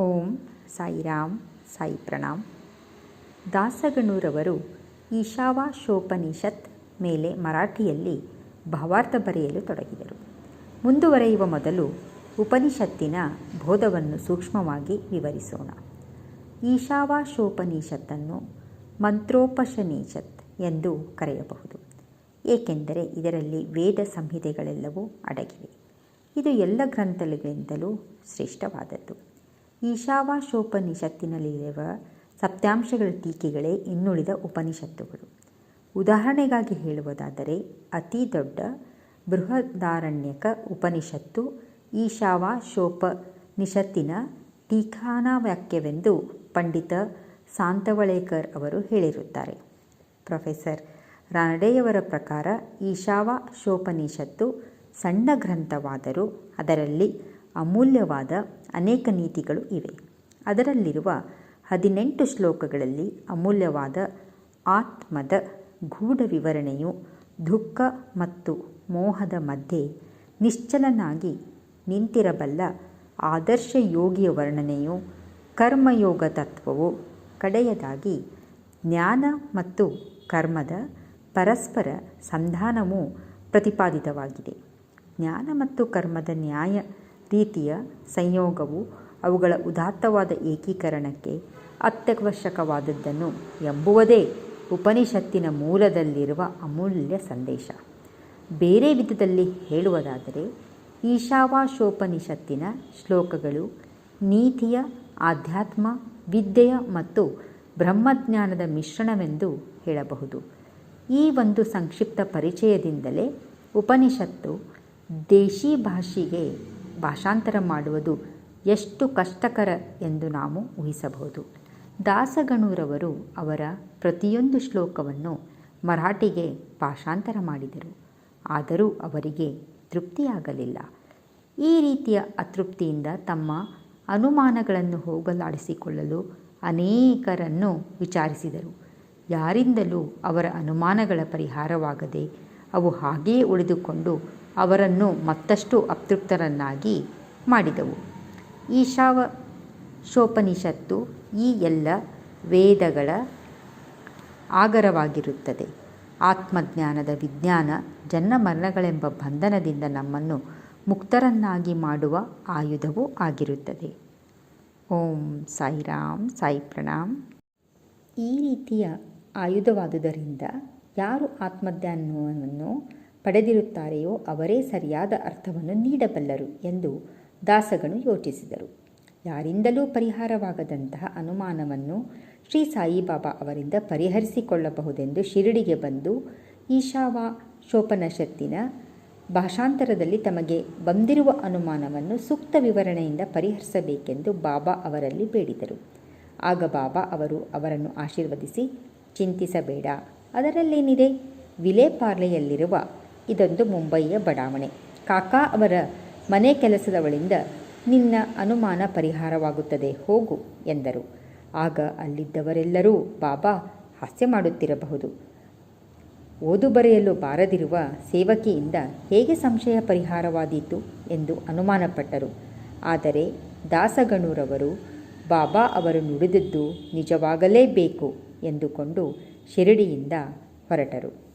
ಓಂ ಸಾಯಿರಾಮ್, ಸಾಯಿ ಪ್ರಣಾಮ್. ದಾಸಗಣೂರವರು ಈಶಾವಾಶೋಪನಿಷತ್ ಮೇಲೆ ಮರಾಠಿಯಲ್ಲಿ ಭಾವಾರ್ಥ ಬರೆಯಲು ತೊಡಗಿದರು. ಮುಂದುವರೆಯುವ ಮೊದಲು ಉಪನಿಷತ್ತಿನ ಬೋಧವನ್ನು ಸೂಕ್ಷ್ಮವಾಗಿ ವಿವರಿಸೋಣ. ಈಶಾವಾಶೋಪನಿಷತ್ತನ್ನು ಮಂತ್ರೋಪಶನಿಷತ್ ಎಂದು ಕರೆಯಬಹುದು. ಏಕೆಂದರೆ ಇದರಲ್ಲಿ ವೇದ ಸಂಹಿತೆಗಳೆಲ್ಲವೂ ಅಡಗಿವೆ. ಇದು ಎಲ್ಲ ಗ್ರಂಥಗಳಿಗಿಂತಲೂ ಶ್ರೇಷ್ಠವಾದದ್ದು. ಈಶಾವಾಶೋಪನಿಷತ್ತಿನಲ್ಲಿರುವ ಸಪ್ತಾಂಶಗಳ ಟೀಕೆಗಳೇ ಇನ್ನುಳಿದ ಉಪನಿಷತ್ತುಗಳು. ಉದಾಹರಣೆಗಾಗಿ ಹೇಳುವುದಾದರೆ, ಅತಿ ದೊಡ್ಡ ಬೃಹದಾರಣ್ಯಕ ಉಪನಿಷತ್ತು ಈಶಾವಾಶೋಪನಿಷತ್ತಿನ ಟೀಕಾನಾವಾಕ್ಯವೆಂದು ಪಂಡಿತ ಸಾಂತವಳೇಕರ್ ಅವರು ಹೇಳಿರುತ್ತಾರೆ. ಪ್ರೊಫೆಸರ್ ರಾನಡೆಯವರ ಪ್ರಕಾರ ಈಶಾವಾಶೋಪನಿಷತ್ತು ಸಣ್ಣ ಗ್ರಂಥವಾದರೂ ಅದರಲ್ಲಿ ಅಮೂಲ್ಯವಾದ ಅನೇಕ ನೀತಿಗಳು ಇವೆ. ಅದರಲ್ಲಿರುವ ಹದಿನೆಂಟು ಶ್ಲೋಕಗಳಲ್ಲಿ ಅಮೂಲ್ಯವಾದ ಆತ್ಮದ ಗೂಢ ವಿವರಣೆಯು ದುಃಖ ಮತ್ತು ಮೋಹದ ಮಧ್ಯೆ ನಿಶ್ಚಲನಾಗಿ ನಿಂತಿರಬಲ್ಲ ಆದರ್ಶ ಯೋಗಿಯ ವರ್ಣನೆಯು ಕರ್ಮಯೋಗ ತತ್ವವು ಕಡೆಯದಾಗಿ ಜ್ಞಾನ ಮತ್ತು ಕರ್ಮದ ಪರಸ್ಪರ ಸಂಧಾನವೂ ಪ್ರತಿಪಾದಿತವಾಗಿದೆ. ಜ್ಞಾನ ಮತ್ತು ಕರ್ಮದ ನ್ಯಾಯ ರೀತಿಯ ಸಂಯೋಗವು ಅವುಗಳ ಉದಾತ್ತವಾದ ಏಕೀಕರಣಕ್ಕೆ ಅತ್ಯವಶ್ಯಕವಾದದ್ದನ್ನು ಎಂಬುವುದೇ ಉಪನಿಷತ್ತಿನ ಮೂಲದಲ್ಲಿರುವ ಅಮೂಲ್ಯ ಸಂದೇಶ. ಬೇರೆ ವಿಧದಲ್ಲಿ ಹೇಳುವುದಾದರೆ, ಈಶಾವಾಶೋಪನಿಷತ್ತಿನ ಶ್ಲೋಕಗಳು ನೀತಿಯ, ಆಧ್ಯಾತ್ಮ, ವಿದ್ಯೆಯ ಮತ್ತು ಬ್ರಹ್ಮಜ್ಞಾನದ ಮಿಶ್ರಣವೆಂದು ಹೇಳಬಹುದು. ಈ ಒಂದು ಸಂಕ್ಷಿಪ್ತ ಪರಿಚಯದಿಂದಲೇ ಉಪನಿಷತ್ತು ದೇಶಿ ಭಾಷೆಗೆ ಭಾಷಾಂತರ ಮಾಡುವುದು ಎಷ್ಟು ಕಷ್ಟಕರ ಎಂದು ನಾವು ಊಹಿಸಬಹುದು. ದಾಸಗಣೂರವರು ಅವರ ಪ್ರತಿಯೊಂದು ಶ್ಲೋಕವನ್ನು ಮರಾಠಿಗೆ ಭಾಷಾಂತರ ಮಾಡಿದರು. ಆದರೂ ಅವರಿಗೆ ತೃಪ್ತಿಯಾಗಲಿಲ್ಲ. ಈ ರೀತಿಯ ಅತೃಪ್ತಿಯಿಂದ ತಮ್ಮ ಅನುಮಾನಗಳನ್ನು ಹೋಗಲಾಡಿಸಿಕೊಳ್ಳಲು ಅನೇಕರನ್ನು ವಿಚಾರಿಸಿದರು. ಯಾರಿಂದಲೂ ಅವರ ಅನುಮಾನಗಳ ಪರಿಹಾರವಾಗದೆ ಅವು ಹಾಗೆಯೇ ಉಳಿದುಕೊಂಡು ಅವರನ್ನು ಮತ್ತಷ್ಟು ಅತೃಪ್ತರನ್ನಾಗಿ ಮಾಡಿದವು. ಈಶಾವಶೋಪನಿಷತ್ತು ಈ ಎಲ್ಲ ವೇದಗಳ ಆಗರವಾಗಿರುತ್ತದೆ. ಆತ್ಮಜ್ಞಾನದ ವಿಜ್ಞಾನ ಜನ್ಮ ಮರಣಗಳೆಂಬ ಬಂಧನದಿಂದ ನಮ್ಮನ್ನು ಮುಕ್ತರನ್ನಾಗಿ ಮಾಡುವ ಆಯುಧವೂ ಆಗಿರುತ್ತದೆ. ಓಂ ಸಾಯಿರಾಮ್ ಸಾಯಿ ಪ್ರಣಾಮ್. ಈ ರೀತಿಯ ಆಯುಧವಾದುದರಿಂದ ಯಾರು ಆತ್ಮಜ್ಞಾನವನ್ನು ಪಡೆದಿರುತ್ತಾರೆಯೋ ಅವರೇ ಸರಿಯಾದ ಅರ್ಥವನ್ನು ನೀಡಬಲ್ಲರು ಎಂದು ದಾಸಗಳು ಯೋಚಿಸಿದರು. ಯಾರಿಂದಲೂ ಪರಿಹಾರವಾಗದಂತಹ ಅನುಮಾನವನ್ನು ಶ್ರೀ ಸಾಯಿಬಾಬಾ ಅವರಿಂದ ಪರಿಹರಿಸಿಕೊಳ್ಳಬಹುದೆಂದು ಶಿರಡಿಗೆ ಬಂದು ಈಶಾವಾ ಶೋಪನಷತ್ತಿನ ಭಾಷಾಂತರದಲ್ಲಿ ತಮಗೆ ಬಂದಿರುವ ಅನುಮಾನವನ್ನು ಸೂಕ್ತ ವಿವರಣೆಯಿಂದ ಪರಿಹರಿಸಬೇಕೆಂದು ಬಾಬಾ ಅವರಲ್ಲಿ ಬೇಡಿದರು. ಆಗ ಬಾಬಾ ಅವರು ಅವರನ್ನು ಆಶೀರ್ವದಿಸಿ, ಚಿಂತಿಸಬೇಡ, ಅದರಲ್ಲೇನಿದೆ? ವಿಲೇಪಾರ್ಲೆಯಲ್ಲಿರುವ ಇದೊಂದು ಮುಂಬಯಿಯ ಬಡಾವಣೆ. ಕಾಕಾ ಅವರ ಮನೆ ಕೆಲಸದವಳಿಂದ ನಿನ್ನ ಅನುಮಾನ ಪರಿಹಾರವಾಗುತ್ತದೆ, ಹೋಗು ಎಂದರು. ಆಗ ಅಲ್ಲಿದ್ದವರೆಲ್ಲರೂ ಬಾಬಾ ಹಾಸ್ಯ ಮಾಡುತ್ತಿರಬಹುದು. ಓದು ಬರೆಯಲು ಬಾರದಿರುವ ಸೇವಕಿಯಿಂದ ಹೇಗೆ ಸಂಶಯ ಪರಿಹಾರವಾದೀತು ಎಂದು ಅನುಮಾನಪಟ್ಟರು. ಆದರೆ ದಾಸಗಣೂರವರು ಬಾಬಾ ಅವರು ನುಡಿದದ್ದು ನಿಜವಾಗಲೇಬೇಕು ಎಂದುಕೊಂಡು ಶಿರಡಿಯಿಂದ ಹೊರಟರು.